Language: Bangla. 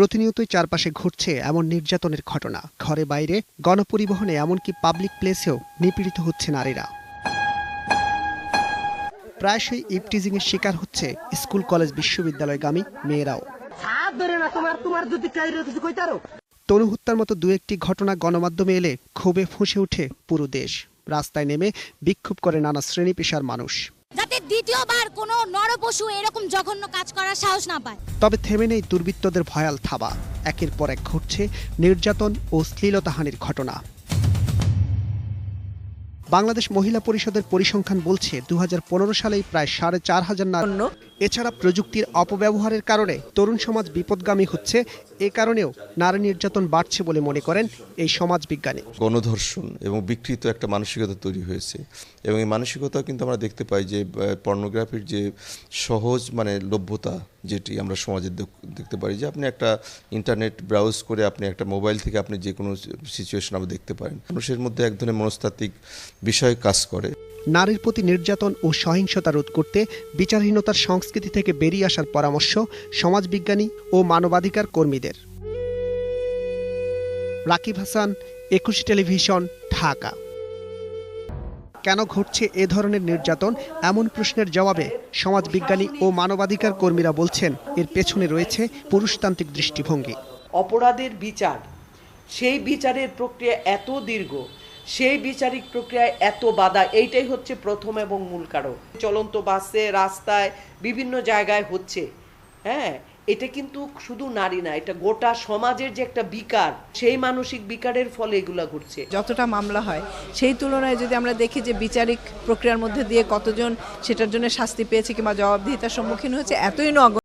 প্রতিনিয়তই চারপাশে ঘটছে এমন নির্যাতনের ঘটনা। ঘরে বাইরে গণপরিবহনে এমনকি পাবলিক প্লেসেও নিপীড়িত হচ্ছে নারীরা। প্রায়শই ইপটিজিং এর শিকার হচ্ছে স্কুল কলেজ বিশ্ববিদ্যালয়গামী মেয়েরাও। তনু হত্যার মতো দু একটি ঘটনা গণমাধ্যমে এলে ক্ষোভে ফুঁসে ওঠে পুরো দেশ। রাস্তায় নেমে বিক্ষোভ করে নানা শ্রেণি পেশার মানুষ। দ্বিতীয়বার কোনো নরপশু এরকম জঘন্য কাজ করার সাহস না পায়। তবে থেমে নেই দুর্বৃত্তদের ভয়াল থাবা। একের পর এক ঘটছে নির্যাতন ও শ্লীলতাহানির ঘটনা। বাংলাদেশ মহিলা পরিষদের পরিসংখ্যান বলছে দু হাজার পনেরো সালে প্রায় সাড়ে চার হাজার এছাড়া প্রযুক্তির অপব্যবহারের কারণে তরুণ সমাজ বিপদগামী হচ্ছে, এ কারণেও নারী নির্যাতন বাড়ছে বলে মনে করেন এই সমাজবিজ্ঞানী গণধর্ষণ এবং বিকৃত একটা মানসিকতা তৈরি হয়েছে এবং এই মানসিকতা কিন্তু আমরা দেখতে পাই যে পর্নোগ্রাফির যে সহজ মানে লভ্যতা যেটি আমরা সমাজে দেখ- দেখতে পারি যে আপনি একটা ইন্টারনেট ব্রাউজ করে আপনি একটা মোবাইল থেকে আপনি যে কোনো সিচুয়েশন আপনি দেখতে পারেন। মানুষের মধ্যে এক ধরনের মনস্তাত্ত্বিক বিষয় কাজ করে। নারীর প্রতি নির্যাতন ও সহিংসতা রোধ করতে, বিচারহীনতার সংস্কৃতি থেকে বেরিয়ে আসার পরামর্শ সমাজবিজ্ঞানী ও মানবাধিকার কর্মীদের। রাকিব হাসান, একুশে টেলিভিশন, ঢাকা। কেন ঘটছে এ ধরনের নির্যাতন? এমন প্রশ্নের জবাবে সমাজবিজ্ঞানী ও মানবাধিকার কর্মীরা বলছেন, এর পেছনে রয়েছে পুরুষতান্ত্রিক দৃষ্টিভঙ্গি। অপরাধের বিচার। সেই বিচারের প্রক্রিয়া এত দীর্ঘ সেই বিচারিক প্রক্রিয়ায় এত বাধা, এইটাই হচ্ছে প্রথম এবং মূল কারণ। চলন্ত বাসে, রাস্তায়, বিভিন্ন জায়গায় হচ্ছে। হ্যাঁ এটা কিন্তু শুধু নারী না, এটা গোটা সমাজের যে একটা বিকার, সেই মানসিক বিকারের ফলে এগুলা ঘটছে। যতটা মামলা হয়, সেই তুলনায় যদি আমরা দেখি যে বিচারিক প্রক্রিয়ার মধ্যে দিয়ে কতজন সেটার জন্য শাস্তি পেয়েছে কিংবা জবাবদিহিতার সম্মুখীন হয়েছে, এতই নগণ্য